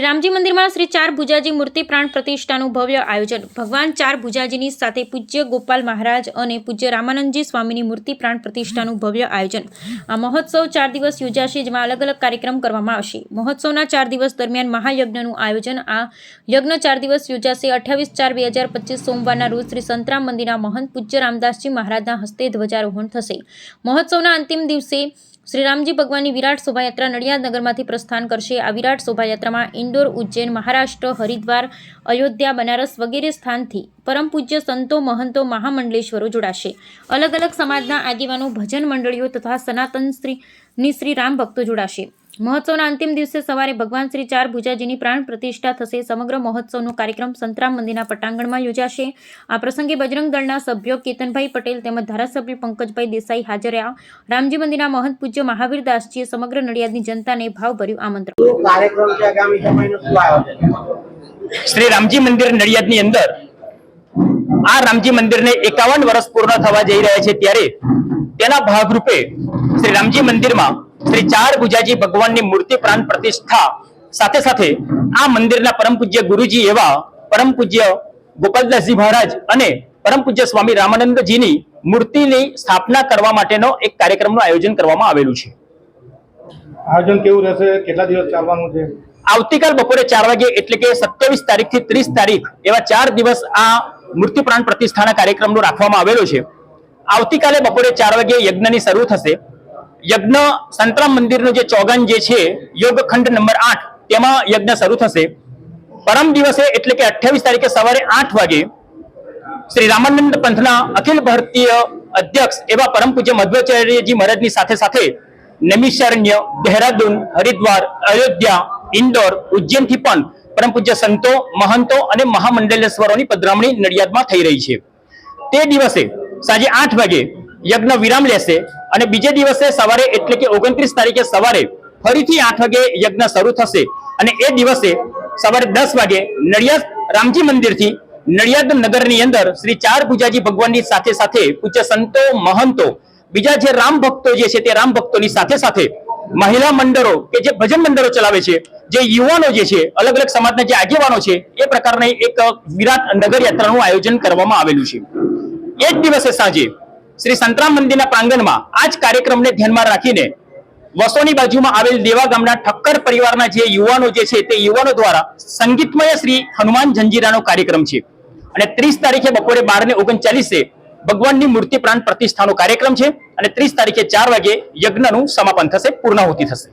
રામજી મંદિરમાં શ્રી ચાર ભુજાજી મૂર્તિ પ્રાણ પ્રતિષ્ઠાનું ભવ્ય આયોજન. ભગવાન ચાર ભુજાજીની સાથે પૂજ્ય ગોપાલ મહારાજ અને પૂજ્ય રામાનંદજી સ્વામીની મૂર્તિ પ્રાણ પ્રતિષ્ઠાનું ભવ્ય આયોજન. આ મહોત્સવ ચાર દિવસ યોજાશે, જેમાં અલગ અલગ કાર્યક્રમ કરવામાં આવશે. મહોત્સવના ચાર દિવસ દરમિયાન મહાયજ્ઞનું આયોજન. આ યજ્ઞ ચાર દિવસ યોજાશે. અઠ્યાવીસ ચાર બે હજાર પચીસ સોમવારના રોજ શ્રી સંતરામ મંદિરના મહંત પૂજ્ય રામદાસજી મહારાજના હસ્તે ધ્વજારોહણ થશે. મહોત્સવના અંતિમ દિવસે શ્રી રામજી ભગવાનની વિરાટ શોભાયાત્રા નડિયાદ નગરમાંથી પ્રસ્થાન કરશે. આ વિરાટ શોભાયાત્રામાં ઇન્દોર, ઉજ્જૈન, મહારાષ્ટ્ર, હરિદ્વાર, અયોધ્યા, બનારસ વગેરે સ્થાનથી પરમ પૂજ્ય સંતો, મહંતો, મહામંડલેશ્વરો જોડાશે. અલગ અલગ સમાજના આગેવાનો, ભજન મંડળીઓ તથા સનાતન શ્રી ની શ્રી રામ ભક્તો જોડાશે. મહોત્સવના અંતિમ દિવસે સવારે ભગવાન શ્રી ચાર ભુજાજીની પ્રાણ પ્રતિષ્ઠા થશે. સમગ્ર મહોત્સવનો કાર્યક્રમ સંતરામ મંદિરના પટાંગણમાં યોજાશે. આ પ્રસંગે બજરંગ દળના સભ્યો કેતનભાઈ પટેલ તેમજ ધારાસભ્ય પંકજભાઈ દેસાઈ હાજર રહ્યા. રામજી મંદિરના મહંત પૂજ્ય મહાવીર દાસજીએ સમગ્ર નડિયાદની જનતાને ભાવભર્યું આમંત્રણ. શ્રી રામજી મંદિર નડિયાદની અંદર આ રામજી મંદિરને એકાવન વર્ષ પૂર્ણ થવા જઈ રહ્યા છે ત્યારે તેના ભાગરૂપે શ્રી રામજી મંદિરમાં શ્રી ચાર ભુજાજી ભગવાનની મૂર્તિ પ્રાણ પ્રતિષ્ઠા. સાથે સાથે આ મંદિરના પરમ પૂજ્ય ગુરુજી એવા પરમ પૂજ્ય ગોપાલદાસજી મહારાજ અને પરમ પૂજ્ય સ્વામી રામાનંદજીની મૂર્તિની સ્થાપના કરવા માટેનો એક કાર્યક્રમનું આયોજન કરવામાં આવેલું છે. આયોજન કેવું રહેશે? કેટલા દિવસ ચાલવાનું છે? આવતીકાલ બપોરે ચાર વાગે એટલે કે સત્યાવીસ તારીખથી ત્રીસ તારીખ એવા ચાર દિવસ આ મૂર્તિ પ્રાણ પ્રતિષ્ઠાના કાર્યક્રમનો રાખવામાં આવેલો છે. આવતીકાલે બપોરે ચાર વાગે યજ્ઞની શરૂ થશે. યજ્ઞ સંતરામ મંદિરનું જે ચોગન જે છે યોગ ખંડ નંબર આઠ, તેમાં યજ્ઞ શરૂ થશે. પરમ દિવસે એટલે કે અઠ્યાવીસ તારીખે સવારે આઠ વાગે શ્રી રામાનંદ પંથના અખિલ ભારતીય અધ્યક્ષ એવા પરમ પૂજ્ય મધ્વાચાર્યજી મહારાજની સાથે સાથે નમિષારણ્ય, દેહરાદૂન, હરિદ્વાર, અયોધ્યા, ઇન્દોર, ઉજ્જૈનથી પણ પરમ પૂજ્ય સંતો, મહંતો અને મહામંડલેશ્વરોની પધરામણી નડિયાદમાં થઈ રહી છે. તે દિવસે સાંજે આઠ વાગે યજ્ઞ વિરામ લેશે અને બીજે દિવસે સવારે એટલે કે ઓગણત્રીસ તારીખે સવારે ફરીથી આઠ વાગે યજ્ઞ શરૂ થશે. અને એ દિવસે સવારે દસ વાગે નડિયાદ રામજી મંદિરથી નડિયાદ નગરની અંદર શ્રી ચાર પૂજાજી ભગવાનની સાથે સાથે પૂજ્ય સંતો, મહંતો, બીજા જે રામ ભક્તો જે છે તે રામ ભક્તોની સાથે સાથે મહિલા મંડળો કે જે ભજન મંડળો ચલાવે છે, જે યુવાનો જે છે, અલગ અલગ સમાજના જે આગેવાનો છે, એ પ્રકારની એક વિરાટ નગર યાત્રાનું આયોજન કરવામાં આવેલું છે. એ જ દિવસે સાંજે શ્રી સંતરામ મંદિરના પ્રાંગણમાં આ જ કાર્યક્રમને ધ્યાનમાં રાખીને વસોની બાજુમાં આવેલ દેવા ગામના ઠક્કર પરિવારના જે યુવાનો જે છે તે યુવાનો દ્વારા સંગીતમય શ્રી હનુમાન જંજીરાનો કાર્યક્રમ છે. અને ત્રીસ તારીખે બપોરે બાર ને ઓગણચાલીસે ભગવાનની મૂર્તિ પ્રાણ પ્રતિષ્ઠાનો કાર્યક્રમ છે અને ત્રીસ તારીખે ચાર વાગે યજ્ઞનું સમાપન થશે, પૂર્ણાહુતિ થશે.